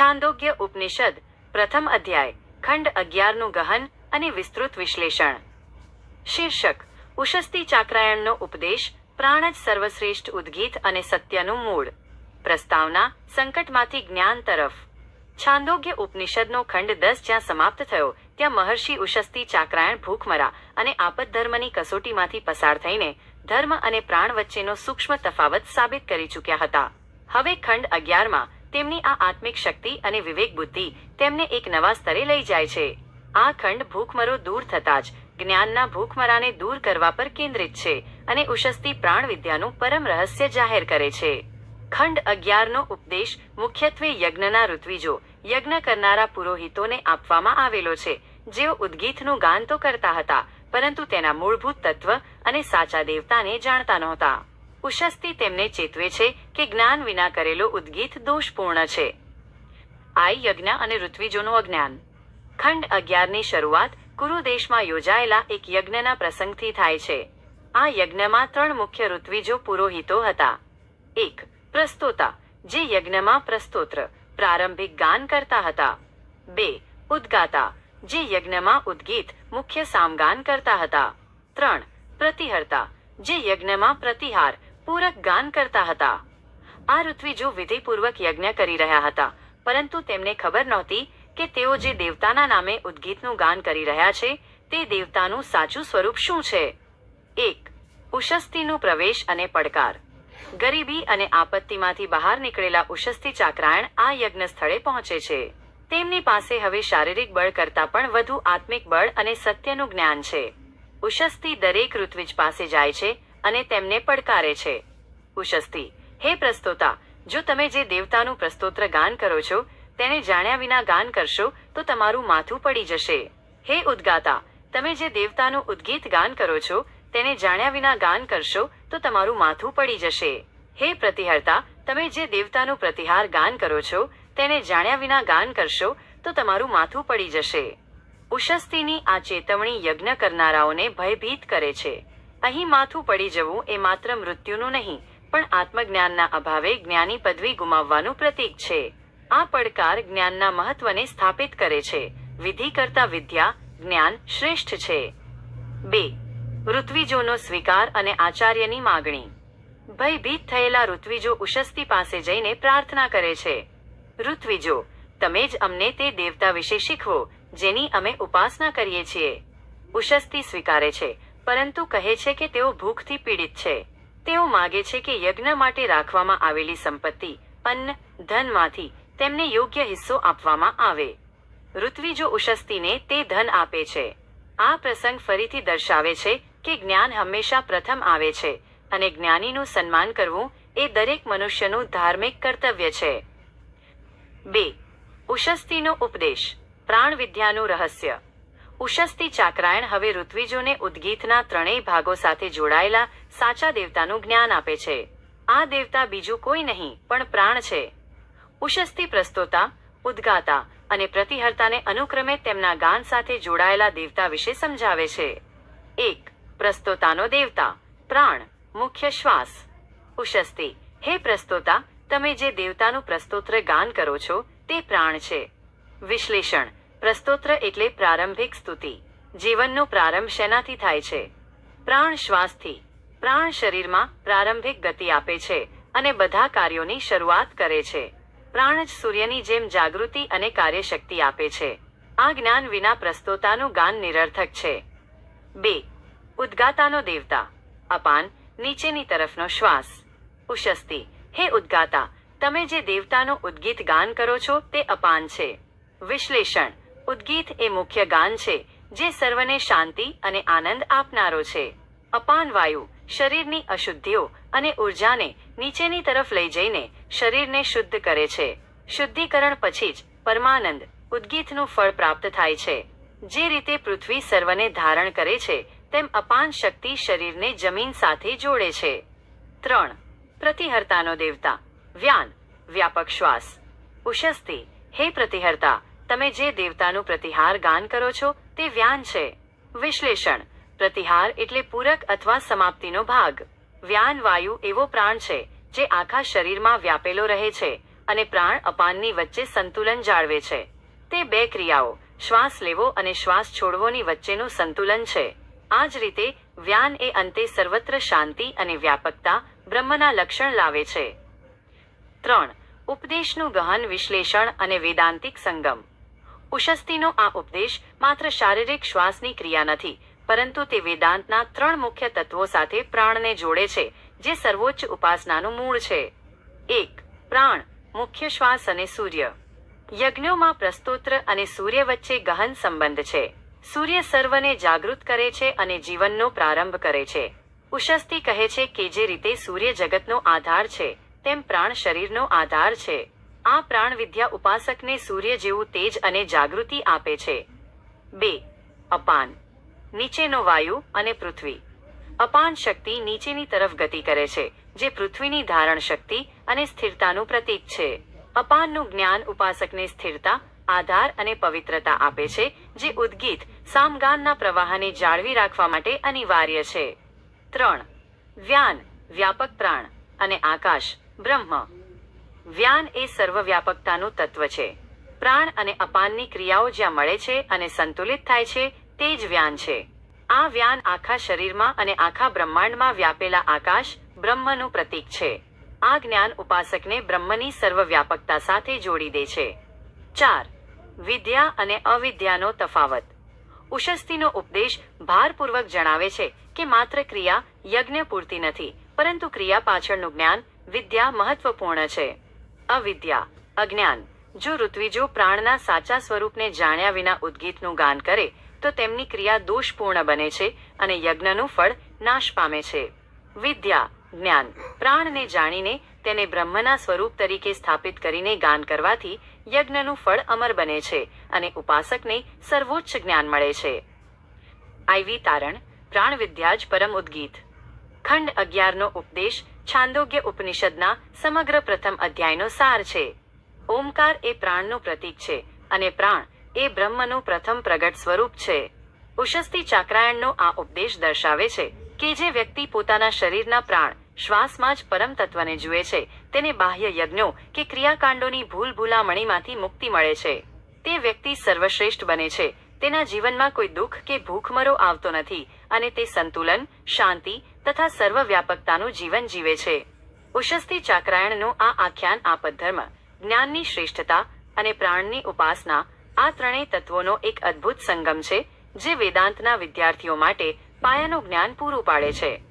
છાંદોગ્ય ઉપનિષદ, પ્રથમ અધ્યાય, ખંડ અગિયારનું ગહન અને વિસ્તૃત વિશ્લેષણ. શીર્ષક ઉશસ્તી ચાક્રાયણનો ઉપદેશ, પ્રાણ જ સર્વશ્રેષ્ઠ ઉદ્ગીત અને સત્યનું મૂળ. પ્રસ્તાવના, સંકટમાંથી જ્ઞાન તરફ. છાંદોગ્ય ઉપનિષદનો ખંડ દસ જ્યાં સમાપ્ત થયો, ત્યાં મહર્ષિ ઉશસ્તી ચાક્રાયણ ભૂખમરા અને આપદ્ધર્મની કસોટીમાંથી પસાર થઈને ધર્મ અને પ્રાણ વચ્ચેનો સૂક્ષ્મ તફાવત સાબિત કરી ચૂક્યા હતા. હવે ખંડ અગિયારમાં તેમની આ આત્મિક શક્તિ અને વિવેક બુદ્ધિ તેમને એક નવા સ્તરે લઈ જાય છે. આ ખંડ ભૂખમરો દૂર થતા જ, જ્ઞાનના ભૂખમરાને દૂર કરવા પર કેન્દ્રિત છે અને ઉશસ્તી પ્રાણ વિદ્યાનું પરમ રહસ્ય જાહેર કરે છે. ખંડ અગિયારનો ઉપદેશ મુખ્યત્વે યજ્ઞના ઋત્વિજો, યજ્ઞ કરનારા પુરોહિતોને આપવામાં આવેલો છે. જેઓ ઉદ્ગીતનું ગાન તો કરતા હતા, પરંતુ તેના મૂળભૂત તત્વ અને સાચા દેવતાને જાણતા નહોતા. ઉશસ્તી તેમને ચેતવે છે કે જ્ઞાન વિના કરેલો ઉદ્ગીત દોષપૂર્ણ છે. આ યજ્ઞ અને ઋત્વિજોનું અજ્ઞાન. ખંડ અગિયારની શરૂઆત કુરુદેશમાં યોજાયેલા એક યજ્ઞના પ્રસંગથી થાય છે. આ યજ્ઞમાં ત્રણ મુખ્ય ઋત્વિજો પુરોહિતો હતા. એક, પ્રસ્તોતા, જે યજ્ઞમાં પ્રસ્તોત્ર, પ્રારંભિક ગાન કરતા હતા. બે, ઉદ્ગાતા, જે યજ્ઞમાં ઉદ્ગીત, મુખ્ય સામગાન કરતા હતા. ત્રણ, પ્રતિહર્તા, જે યજ્ઞમાં પ્રતિહાર પૂરક ગાન કરતા હતા. આ ઋત્વિજો વિધિપૂર્વક યજ્ઞ કરી રહ્યા હતા, પરંતુ તેમને ખબર નહોતી કે તેઓ જે દેવતાના નામે ઉદ્ગીતનું ગાન કરી રહ્યા છે, તે દેવતાનું સાચું સ્વરૂપ શું છે? એક, ઉશસ્તીનું પ્રવેશ અને પડકાર. ગરીબી અને આપત્તિમાંથી બહાર નીકળેલા ઉશસ્તી ચાકરાયણ આ યજ્ઞ સ્થળે પહોંચે છે. તેમની પાસે હવે શારીરિક બળ કરતાં પણ વધુ આત્મિક બળ અને સત્યનું જ્ઞાન છે. ઉશસ્તી દરેક ઋત્વિજ પાસે જાય છે અને તેમને પડકારે છે. ઉશસ્તી હે પ્રસ્તોતા, જો તમે જે દેવતાનું પ્રસ્તોત્ર ગાન કરો છો, તેને જાણ્યા વિના ગાન કરશો, તો તમારું માથું પડી જશે. હે ઉદ્ગાતા, તમે જે દેવતાનું ઉદ્ગીત ગાન કરો છો, તેને જાણ્યા વિના ગાન કરશો, તો તમારું માથું પડી જશે. હે પ્રતિહર્તા, તમે જે દેવતાનું પ્રતિહાર ગાન કરો છો, તેને જાણ્યા વિના ગાન કરશો, તો તમારું માથું પડી જશે. ઉશસ્તીની આ ચેતવણી યજ્ઞ કરનારાઓને ભયભીત કરે છે. અહીં માથું પડી જવું એ માત્ર મૃત્યુનું નહીં, પણ આત્મજ્ઞાનના અભાવે જ્ઞાની પદવી ગુમાવવાનું પ્રતીક છે. આ પડકાર જ્ઞાનના મહત્વને સ્થાપિત કરે છે. વિધિ કરતા વિદ્યા જ્ઞાન શ્રેષ્ઠ છે. બે, ઋત્વિજોનો સ્વીકાર અને આચાર્યની માગણી. ભયભીત થયેલા ઋત્વિજો ઉશસ્તી પાસે જઈને પ્રાર્થના કરે છે. ઋત્વિજો, તમે જ અમને તે દેવતા વિશે શીખવો, જેની અમે ઉપાસના કરીએ છીએ. ઉશસ્તી સ્વીકારે છે. પરંતુ કહે છે કે તેઓ ભૂખથી પીડિત છે. તેઓ માગે છે કે યજ્ઞ માટે રાખવામાં આવેલી સંપત્તિ અન્ન ધનમાંથી તેમને યોગ્ય હિસ્સો આપવામાં આવે. ઋત્વિજો ઉશસ્તીને તે ધન આપે છે. આ પ્રસંગ ફરીથી દર્શાવે છે કે જ્ઞાન હંમેશા પ્રથમ આવે છે અને જ્ઞાનીનું સન્માન કરવું એ દરેક મનુષ્યનું ધાર્મિક કર્તવ્ય છે. બે. ઉશસ્તીનો ઉપદેશ. પ્રાણ વિદ્યાનું રહસ્ય. ઉશસ્તી ચાક્રાયણ હવે ઋત્વિજોને ઉદ્ગીતના ત્રણેય ભાગો સાથે જોડાયેલા સાચા દેવતાનું જ્ઞાન આપે છે. આ દેવતા બીજું કોઈ નહીં, પણ પ્રાણ છે. ઉશસ્તી પ્રસ્તોતા, ઉદ્ગાતા અને પ્રતિહર્તાને અનુક્રમે તેમના ગાન સાથે જોડાયેલા દેવતા વિશે સમજાવે છે. એક, પ્રસ્તોતાનો દેવતા, પ્રાણ, મુખ્ય શ્વાસ. ઉશસ્તી હે પ્રસ્તોતા, તમે જે દેવતાનું પ્રસ્તોત્ર ગાન કરો છો, તે પ્રાણ છે. વિશ્લેષણ પ્રસ્તોત્ર એટલે પ્રારંભિક સ્તુતિ. જીવનનો પ્રારંભ શેનાથી થાય છે? પ્રાણ શ્વાસથી. પ્રાણ શરીરમાં પ્રારંભિક ગતિ આપે છે અને બધા કાર્યોની શરૂઆત કરે છે. પ્રાણ જ સૂર્યની જેમ જાગૃતિ અને કાર્યશક્તિ આપે છે. આ જ્ઞાન વિના પ્રસ્તોતાનું ગાન નિરર્થક છે. બે. ઉદ્ગાતાનો દેવતા. અપાન, નીચેની તરફનો શ્વાસ. ઉશસ્તી. હે ઉદ્ગાતા, તમે જે દેવતાનું ઉદ્ગીત ગાન કરો છો તે અપાન છે. વિશ્લેષણ. ઉદ્ગીત એ મુખ્ય ગાન છે, જે સર્વને શાંતિ અને આનંદ આપનારો છે. અપાન વાયુ, શરીરની અશુદ્ધિઓ અને ઉર્જાને નીચેની તરફ લઈ જઈને શરીરને શુદ્ધ કરે છે. શુદ્ધિકરણ પછી જ પરમાનંદ ઉદ્ગીતનું ફળ પ્રાપ્ત થાય છે. જે રીતે પૃથ્વી સર્વને ધારણ કરે છે, તેમ અપાન શક્તિ શરીરને જમીન સાથે જોડે છે. ત્રણ. પ્રતિહર્તાનો દેવતા. વ્યાન. વ્યાપક શ્વાસ. ઉશસ્તી. હે પ્રતિહર્તા તમે જે દેવતાનું પ્રતિહાર ગાન કરો છો તે વ્યાન છે. વિશ્લેષણ. પ્રતિહાર એટલે પૂરક અથવા સમાપ્તિનો ભાગ. વ્યાન વાયુ એવો પ્રાણ છે, જે આખા શરીરમાં વ્યાપેલો રહે છે અને પ્રાણ અપાનની વચ્ચે સંતુલન જાળવે છે. તે બે ક્રિયાઓ, શ્વાસ લેવો અને શ્વાસ છોડવોની વચ્ચેનું સંતુલન છે. આ જ રીતે વ્યાન એ અંતે સર્વત્ર શાંતિ અને વ્યાપકતા બ્રહ્મના લક્ષણ લાવે છે. ત્રણ. ઉપદેશનું ગહન વિશ્લેષણ અને વેદાંતિક સંગમ. ઉશસ્તીનો આ ઉપદેશ માત્ર શારીરિક શ્વાસની ક્રિયા નથી, પરંતુ તે વેદાંતના ત્રણ મુખ્ય તત્વો સાથે પ્રાણને જોડે છે, જે સર્વોચ્ચ ઉપાસનાનું મૂળ છે. એક, પ્રાણ, મુખ્ય શ્વાસ અને સૂર્ય. યજ્ઞોમાં પ્રસ્તોત્ર અને સૂર્ય વચ્ચે ગહન સંબંધ છે. સૂર્ય સર્વને જાગૃત કરે છે અને જીવનનો પ્રારંભ કરે છે. ઉશસ્તી કહે છે કે જે રીતે સૂર્ય જગતનો આધાર છે, તેમ પ્રાણ શરીરનો આધાર છે. આ પ્રાણ વિદ્યા ઉપાસકને સૂર્ય જેવું તેજ અને જાગૃતિ આપે છે. બે, અપાન. નીચેનો વાયુ અને પૃથ્વી. અપાન શક્તિ નીચેની તરફ ગતિ કરે છે, જે પૃથ્વીની ધારણ શક્તિ અને સ્થિરતાનું પ્રતીક છે. અપાનનું જ્ઞાન ઉપાસકને સ્થિરતા, આધાર અને પવિત્રતા આપે છે, જે ઉદ્ગીત સામગાનના પ્રવાહને જાળવી રાખવા માટે અનિવાર્ય છે. ત્રણ, વ્યાન, વ્યાપક પ્રાણ અને આકાશ, બ્રહ્મ. વ્યાન એ સર્વવ્યાપકતાનું તત્વ છે. પ્રાણ અને અપાનની ક્રિયાઓ જ્યાં મળે છે અને સંતુલિત થાય છે, તે જ વ્યાન છે. આ વ્યાન આખા શરીરમાં અને આખા બ્રહ્માંડમાં વ્યાપેલા આકાશ, બ્રહ્મનું પ્રતીક છે. આ જ્ઞાન ઉપાસકને બ્રહ્મની સર્વવ્યાપકતા સાથે જોડી દે છે. ચાર. વિદ્યા અને અવિદ્યાનો તફાવત. ઉશસ્તીનો ઉપદેશ ભારપૂર્વક જણાવે છે કે માત્ર ક્રિયા યજ્ઞ પૂરતી નથી, પરંતુ ક્રિયા પાછળનું જ્ઞાન વિદ્યા મહત્વપૂર્ણ છે. અવિદ્યા, અજ્ઞાન. જો ઋત્વિજો પ્રાણના સાચા સ્વરૂપને જાણ્યા વિના ઉદ્ગીતનું ગાન કરે, તો તેમની ક્રિયા દોષપૂર્ણ બને છે અને યજ્ઞનું ફળ નાશ પામે છે. વિદ્યા, જ્ઞાન. પ્રાણને જાણીને તેને બ્રહ્મના સ્વરૂપ તરીકે સ્થાપિત કરીને ગાન કરવાથી યજ્ઞનું ફળ અમર બને છે અને ઉપાસકને સર્વોચ્ચ જ્ઞાન મળે છે. આઈવી તારણ પ્રાણ વિદ્યા જ પરમ ઉદ્ગીત. ખંડ અગિયારનો ઉપદેશ છાંદોગ્ય ઉપનિષદના સમગ્ર પ્રથમ અધ્યાયનો સાર છે. ઓમકાર એ પ્રાણનું પ્રતીક છે અને પ્રાણ એ બ્રહ્મનું પ્રથમ પ્રગટ સ્વરૂપ છે. ઉશસ્તી ચાક્રાયણનો આ ઉપદેશ દર્શાવે છે કે જે વ્યક્તિ પોતાના શરીરના પ્રાણ શ્વાસમાં જ પરમ તત્વને જુએ છે, તેને બાહ્ય યજ્ઞો કે ક્રિયાકાંડોની ભૂલ ભૂલામણીમાંથી મુક્તિ મળે છે. તે વ્યક્તિ સર્વશ્રેષ્ઠ બને છે તેના જીવનમાં કોઈ દુઃખ કે ભૂખમરો આવતો નથી અને તે સંતુલન, શાંતિ તથા સર્વવ્યાપકતાનું જીવન જીવે છે. ઉશસ્તી ચાક્રાયણનું આ આખ્યાન આપદ્ધર્મ, જ્ઞાનની શ્રેષ્ઠતા અને પ્રાણની ઉપાસના આ ત્રણેય તત્વોનો એક અદ્ભુત સંગમ છે, જે વેદાંતના વિદ્યાર્થીઓ માટે પાયાનું જ્ઞાન પૂરું પાડે છે.